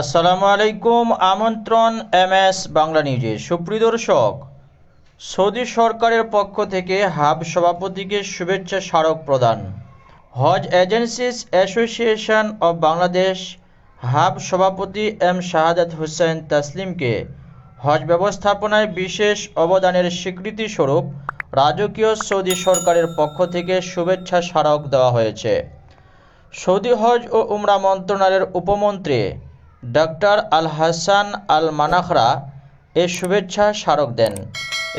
আসসালামু আলাইকুম, আমন্ত্রণ এম এস বাংলা নিউজে। সুপ্রিয় দর্শক, সৌদি সরকারের পক্ষ থেকে হাব সভাপতিকে শুভেচ্ছা স্মারক প্রদান। Hajj Agencies Association of Bangladesh HAAB সভাপতি এম শাহাদাত হোসেন তাসলিমকে হজ ব্যবস্থাপনায় বিশেষ অবদানের স্বীকৃতিস্বরূপ রাজকীয় সৌদি সরকারের পক্ষ থেকে শুভেচ্ছা স্মারক দেওয়া হয়েছে। সৌদি হজ ও উমরা মন্ত্রণালয়ের উপমন্ত্রী ডক্টর আল হাসান আল মানাখরা এ শুভেচ্ছা স্মারক দেন।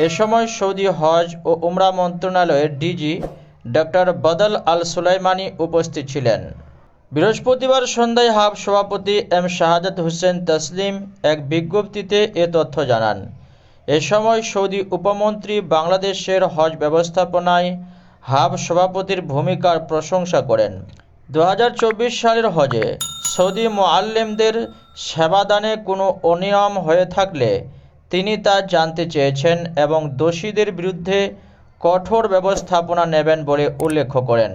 এ সময় সৌদি হজ ও উমরা মন্ত্রণালয়ের ডিজি ডক্টর বদল আল সুলাইমানি উপস্থিত ছিলেন। বৃহস্পতিবার সন্ধ্যায় হাব সভাপতি এম শাহাদাত হোসেন তসলিম এক বিজ্ঞপ্তিতে এ তথ্য জানান। এ সময় সৌদি উপমন্ত্রী বাংলাদেশের হজ ব্যবস্থাপনায় হাব সভাপতির ভূমিকার প্রশংসা করেন। দু হাজার চব্বিশ সালের হজে সৌদি মোয়াল্লেমদের সেবাদানে কোনো অনিয়ম হয়ে থাকলে তিনি তা জানতে চেয়েছেন এবং দোষীদের বিরুদ্ধে কঠোর ব্যবস্থাপনা নেবেন বলে উল্লেখ করেন।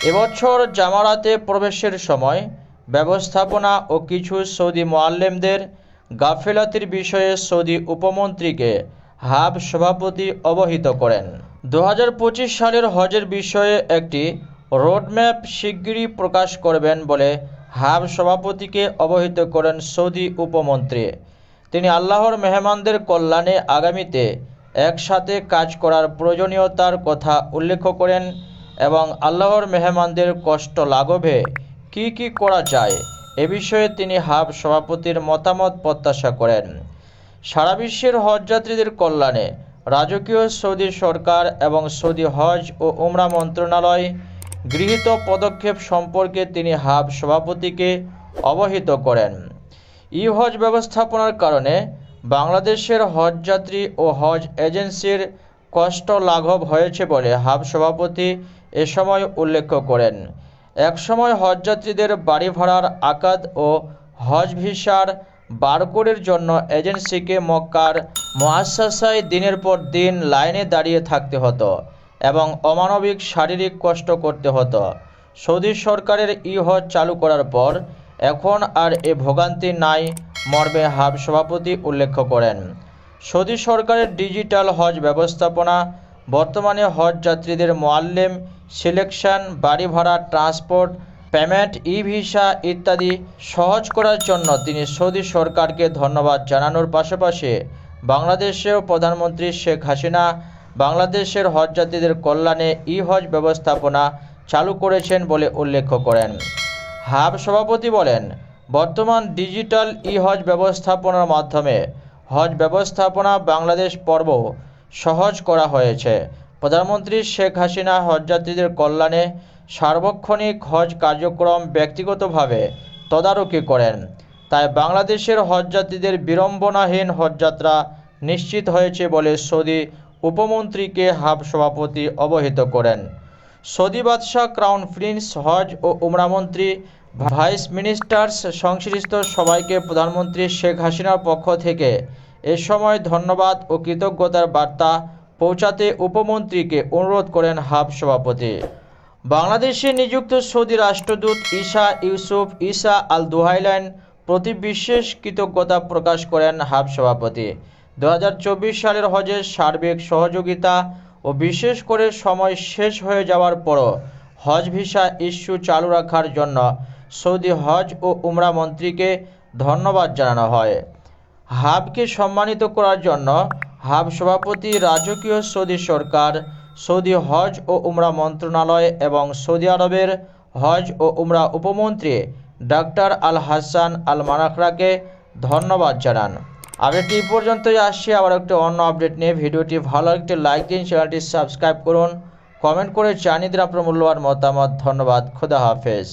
এবছর জামারাতে প্রবেশের সময় ব্যবস্থাপনা ও কিছু সৌদি মোয়াল্লেমদের গাফেলাতির বিষয়ে সৌদি উপমন্ত্রীকে হাব সভাপতি অবহিত করেন। দু হাজার পঁচিশ সালের হজের বিষয়ে একটি রোডম্যাপ শিগগিরই প্রকাশ করবেন বলে হাব সভাপতিকে অবহিত করেন সৌদি উপমন্ত্রী। তিনি আল্লাহর মেহমানদের কল্যাণে আগামীতে একসাথে কাজ করার প্রয়োজনীয়তার কথা উল্লেখ করেন এবং আল্লাহর মেহমানদের কষ্ট লাঘবে। কি কি করা যায়? এ বিষয়ে তিনি হাব সভাপতির মতামত প্রত্যাশা করেন। সারা বিশ্বের হজযাত্রীদের কল্যাণে রাজকীয় সৌদি সরকার এবং সৌদি হজ ও উমরা মন্ত্রণালয় গৃহীত পদক্ষেপ সম্পর্কে তিনি হাব সভাপতিকে অবহিত করেন। ই হজ ব্যবস্থাপনার কারণে বাংলাদেশের হজযাত্রী ও হজ এজেন্সির কষ্ট লাঘব হয়েছে বলে হাব সভাপতি এ সময় উল্লেখ করেন। একসময় হজযাত্রীদের বাড়ি ভাড়ার আকাদ ও হজ ভিসার বারকোডের জন্য এজেন্সিকে মক্কার মহাশাসায় দিনের পর দিন লাইনে দাঁড়িয়ে থাকতে হতো। এবং অমানবিক শারীরিক কষ্ট করতে হতো। সৌদি সরকারের ই হজ চালু করার পর এখন আর এ ভোগান্তি নাই, মর্মে হাব সভাপতি উল্লেখ করেন। সৌদি সরকারের ডিজিটাল হজ ব্যবস্থাপনা, বর্তমানে হজ যাত্রীদের মোয়াল্লেম, সিলেকশন, বাড়ি ভাড়া, ট্রান্সপোর্ট, পেমেন্ট ই ভিসা ইত্যাদি সহজ করার জন্য তিনি সৌদি সরকারকে ধন্যবাদ জানানোর পাশাপাশি বাংলাদেশেও প্রধানমন্ত্রী শেখ হাসিনা বাংলাদেশের হজযাত্রীদের কল্যাণে ই হজ ব্যবস্থাপনা চালু করেছেন বলে উল্লেখ করেন। হাব সভাপতি বলেন, বর্তমান ডিজিটাল ই হজ ব্যবস্থাপনার মাধ্যমে হজ ব্যবস্থাপনা বাংলাদেশ পর্ব সহজ করা হয়েছে। প্রধানমন্ত্রী শেখ হাসিনা হজযাত্রীদের কল্যাণে সার্বক্ষণিক হজ কার্যক্রম ব্যক্তিগতভাবে তদারকি করেন। তাই বাংলাদেশের হজযাত্রীদের বিড়ম্বনাহীন হজযাত্রা নিশ্চিত হয়েছে বলে সৌদি উপমন্ত্রীকে হাব সভাপতি অবহিত করেন। সৌদি বাদশাহ ক্রাউন প্রিন্স হজ ও উমরামন্ত্রী ভাইস মিনিস্টার্স সংশ্লিষ্ট সবাইকে প্রধানমন্ত্রী শেখ হাসিনার পক্ষ থেকে এ সময় ধন্যবাদ ও কৃতজ্ঞতার বার্তা পৌঁছাতে উপমন্ত্রীকে অনুরোধ করেন হাব সভাপতি বাংলাদেশে নিযুক্ত সৌদি রাষ্ট্রদূত ঈশা ইউসুফ ঈসা আল দুহাইলাইন প্রতি বিশেষ কৃতজ্ঞতা প্রকাশ করেন হাব সভাপতি দু হাজার চব্বিশ সালের হজের সার্বিক সহযোগিতা ও বিশেষ করে সময় শেষ হয়ে যাওয়ার পরও হজ ভিসা ইস্যু চালু রাখার জন্য সৌদি হজ ও উমরা মন্ত্রীকে ধন্যবাদ জানানো হয়। হাবকে সম্মানিত করার জন্য হাব সভাপতি রাজকীয় সৌদি সরকার, সৌদি হজ ও উমরা মন্ত্রণালয় এবং সৌদি আরবের হজ ও উমরা উপমন্ত্রী ডাক্তার আল হাসান আল মানাখরাকে ধন্যবাদ জানান। আপডেটটি এই পর্যন্তই আসছে, আবার একটি অন্য আপডেট নিয়ে ভিডিওটি ভালো একটি লাইক দিন চ্যানেলটি সাবস্ক্রাইব করুন। কমেন্ট করে জানিয়ে দিন আপনার মূল্যবান মতামত। ধন্যবাদ, খোদা হাফেজ।